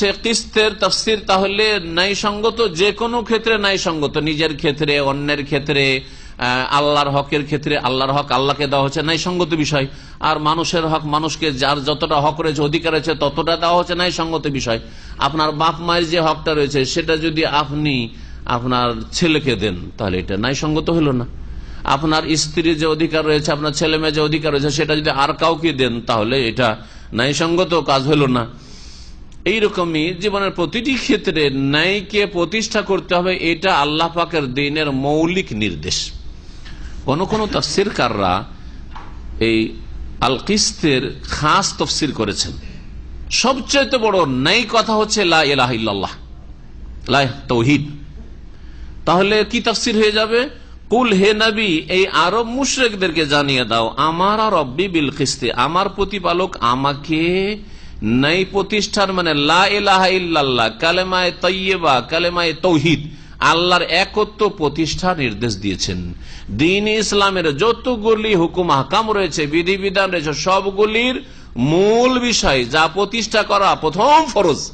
সে তাহলে ন্যায়সঙ্গত যে কোনো ক্ষেত্রে ন্যায়সঙ্গত, নিজের ক্ষেত্রে, অন্যের ক্ষেত্রে আল্লাহর হকের ক্ষেত্রে, আল্লাহর হক আল্লাহকে দেওয়া হচ্ছে ন্যায়সঙ্গত বিষয়। আর মানুষের হক মানুষকে যার যতটা হক রয়েছে, অধিকার রয়েছে, ততটা দেওয়া হচ্ছে ন্যায়সঙ্গত বিষয়। আপনার বাপ মায়ের যে হকটা রয়েছে, সেটা যদি আপনি আপনার ছেলেকে দেন, তাহলে এটা ন্যায়সঙ্গত হলো না। আপনার স্ত্রীর যে অধিকার রয়েছে, আপনার ছেলে মেয়ে যে অধিকার রয়েছে, সেটা যদি আর কাউকে দেন, তাহলে এটা ন্যায়সঙ্গত কাজ হলো না। এইরকমই জীবনের প্রতিটি ক্ষেত্রে ন্যায়কে প্রতিষ্ঠা করতে হবে, এটা আল্লাহ পাকের দিনের মৌলিক নির্দেশ। কোন কোন তফসিরকাররা এই আল কিস্তের খাস তফসির করেছেন। সবচেয়ে বড় ন্যায় কথা হচ্ছে লা ইলাহা লা তৌহিদ। তাহলে কি তফসির হয়ে যাবে? কুল হে নবী, এই আরব মুশরেকদেরকে জানিয়ে দাও, আমার আর রব্বি বিল কিস্তে, আমার প্রতিপালক আমাকে নাই প্রতিষ্ঠার মানে লা ইলাহা ইল্লাল্লাহ, কালেমায় তৈয়বা কালেমায় তৌহিদ। আল্লাহর একত্ব প্রতিষ্ঠা নির্দেশ দিয়েছেন। দিন ইসলামের যতগুলি হুকুম হাকাম রয়েছে, বিধিবিধান রয়েছে, সবগুলির মূল বিষয় যা প্রতিষ্ঠা করা প্রথম ফরজ।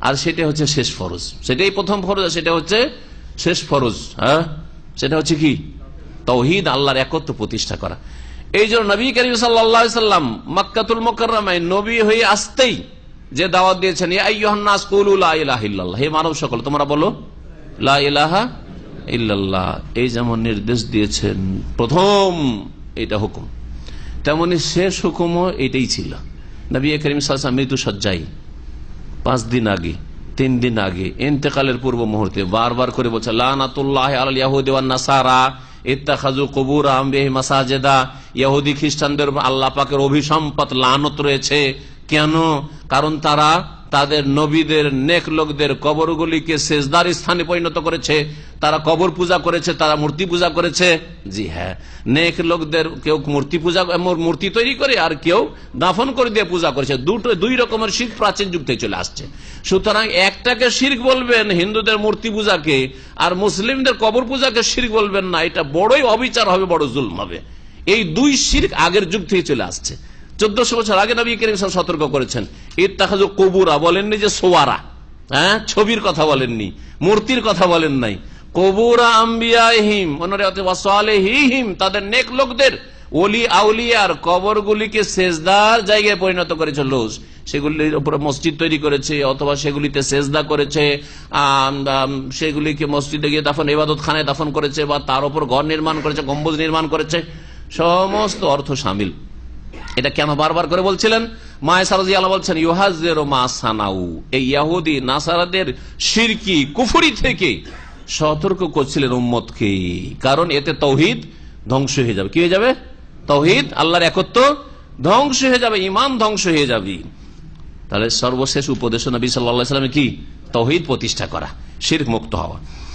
আর সেটা হচ্ছে শেষ ফরজ। সেটাই প্রথম ফরজ সেটা হচ্ছে শেষ ফরজ হ্যাঁ? সেটা হচ্ছে কি? তৌহিদ, আল্লাহর একত্র প্রতিষ্ঠা করা। এই জন্য নবী করিম সাল্লাম মক্কাতুল মোকাররামায় নবী হয়ে আসতেই যে দাওয়াত দিয়েছেন হে মানব সকল, তোমরা বলো, লা ইলাহা ইল্লাল্লাহ। এই যেমন নির্দেশ দিয়েছেন, প্রথম এটা হুকুম। তেমনি শেষ হুকুমও এটাই ছিল। নবী করিম সাল্লাম মৃত্যু সজ্জাই পাঁচ দিন আগে, তিন দিন আগে, ইন্তেকালের পূর্ব মুহূর্তে বারবার করে বলছে, লানাতুল্লাহ আল ইয়াহুদি ওয়ান নাসারা। ইত্তাখাজু কবুর আম্বিহ মাসাজেদা। ইহুদি খ্রিস্টানদের আল্লাহ অভিসম্পদ লানত রয়েছে। কেন? কারণ তারা তাদের নবীদের নেক লোকদের কবরগুলিকে শেষদার স্থানে পরিণত করেছে। তারা কবর পূজা করেছে, তারা মূর্তি পূজা করেছে। জি হ্যাঁ নেক লোকদের কেউ মূর্তি পূজা মূর্তি তৈরি করে আর কেউ দাফন করে দিয়ে পূজা করেছে। দুটো, দুই রকমের শিখ প্রাচীন যুগ থেকে চলে আসছে। সুতরাং একটাকে শির্ক বলবেন হিন্দুদের মূর্তি পূজাকে, আর মুসলিমদের কবর পূজাকে শির্ক বলবেন না। এটা বড়ই অবিচার হবে, বড় জুলম হবে। এই দুই শির্ক আগের যুগ থেকে চলে আসছে। চোদ্দশো বছর আগে নবী করিম সতর্ক করেছেন এর তাহাজ কবুরা বলেননি যে সোয়ারা। হ্যাঁ? ছবির কথা বলেননি মূর্তির কথা বলেন নাই। কবুরা আম্বিয়াহিম হিম তাদের নেক লোকদের। ওলি আউলিয়ার কবরগুলিকে সেজদার জায়গায় পরিণত করেছে লোস সেগুলির উপরে মসজিদ তৈরি করেছে, অথবা সেগুলিতে সেজদা করেছে সেগুলিকে মসজিদে গিয়ে দাফন ইবাদত খানায় দাফন করেছে, বা তার উপর ঘর নির্মাণ করেছে, গম্বুজ নির্মাণ করেছে। সমস্ত অর্থ সামিল। এটা কেন বারবার করে বলছিলেন? এতে ধ্বংস হয়ে যাবে। কি হয়ে যাবে? তৌহিদ, আল্লাহর একত্র ধ্বংস হয়ে যাবে ইমান ধ্বংস হয়ে যাবে। তাহলে সর্বশেষ উপদেশ নবী সাল্লাহ সাল্লামে কি? তৌহিদ প্রতিষ্ঠা করা শির মুক্ত হওয়া।